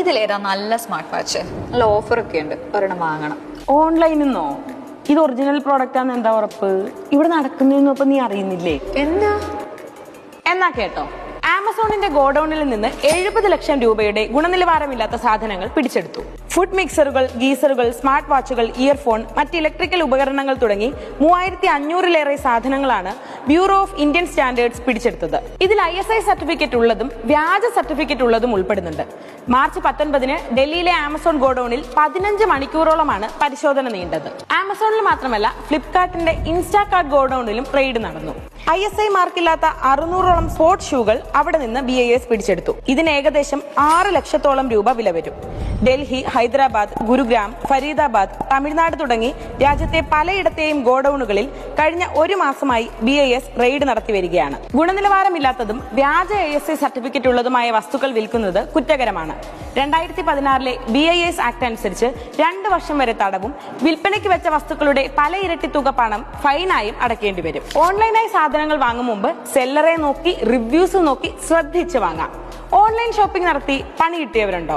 ഇതിലേതാ നല്ല smart watch നല്ല offer ഒക്കെ ഉണ്ട്. ഒരെണ്ണം വാങ്ങണം. ഓൺലൈനിൽ നിന്നോ ഇത് ഒറിജിനൽ പ്രോഡക്റ്റ് ആണെന്ന് എന്താ ഉറപ്പ്? ഇവിടെ നടക്കുന്നൊന്നും അപ്പൊ നീ അറിയുന്നില്ലേ? എന്താ? എന്നാ കേട്ടോ. ആമസോണിന്റെ ഗോഡൌണിൽ നിന്ന് എഴുപത് ലക്ഷം രൂപയുടെ ഗുണനിലവാരമില്ലാത്ത സാധനങ്ങൾ പിടിച്ചെടുത്തു. ഫുഡ് മിക്സറുകൾ ഗീസറുകൾ സ്മാർട്ട് വാച്ചുകൾ ഇയർഫോൺ മറ്റ് ഇലക്ട്രിക്കൽ ഉപകരണങ്ങൾ തുടങ്ങി മൂവായിരത്തി അഞ്ഞൂറിലേറെ സാധനങ്ങളാണ് ബ്യൂറോ ഓഫ് ഇന്ത്യൻ സ്റ്റാൻഡേർഡ്സ് പിടിച്ചെടുത്തത്. ഇതിൽ ഐ എസ് ഐ സർട്ടിഫിക്കറ്റ് ഉള്ളതും വ്യാജ സർട്ടിഫിക്കറ്റ് ഉള്ളതും ഉൾപ്പെടുന്നുണ്ട്. മാർച്ച് പത്തൊൻപതിന് ഡൽഹിയിലെ ആമസോൺ ഗോഡൌണിൽ പതിനഞ്ച് മണിക്കൂറോളമാണ് പരിശോധന നീണ്ടത്. ആമസോണിൽ മാത്രമല്ല ഫ്ലിപ്കാർട്ടിന്റെ ഇൻസ്റ്റാകാർട്ട് ഗോഡൌണിലും റെയ്ഡ് നടന്നു. ഐ എസ് ഐ മാർക്കില്ലാത്ത അറുന്നൂറോളം സ്പോർട്സ് ഷൂകൾ അവിടെ നിന്ന് ബി ഐ എസ് പിടിച്ചെടുത്തു. ഇതിന് ഏകദേശം ആറ് ലക്ഷത്തോളം രൂപ വില വരും. ഡൽഹി ഹൈദരാബാദ് ഗുരുഗ്രാം ഫരീദാബാദ് തമിഴ്നാട് തുടങ്ങി രാജ്യത്തെ പലയിടത്തെയും ഗോഡൌണുകളിൽ കഴിഞ്ഞ ഒരു മാസമായി ബി ഐ എസ് റെയ്ഡ് നടത്തി വരികയാണ്. ഗുണനിലവാരമില്ലാത്തതും വ്യാജ ഐ എസ് ഐ സർട്ടിഫിക്കറ്റ് ഉള്ളതുമായ വസ്തുക്കൾ വിൽക്കുന്നത് കുറ്റകരമാണ്. രണ്ടായിരത്തി പതിനാറിലെ ബി ഐ എസ് ആക്ട് അനുസരിച്ച് രണ്ട് വർഷം വരെ തടവും വിൽപ്പനയ്ക്ക് വെച്ച വസ്തുക്കളുടെ പല ഇരട്ടി തുക പണം ഫൈനായും അടക്കേണ്ടി വരും. ഓൺലൈനായി സാധനങ്ങൾ വാങ്ങും മുമ്പ് സെല്ലറെ നോക്കി റിവ്യൂസ് നോക്കി ശ്രദ്ധിച്ച് വാങ്ങാം. ഓൺലൈൻ ഷോപ്പിംഗ് നടത്തി പണി കിട്ടിയവരുണ്ടോ?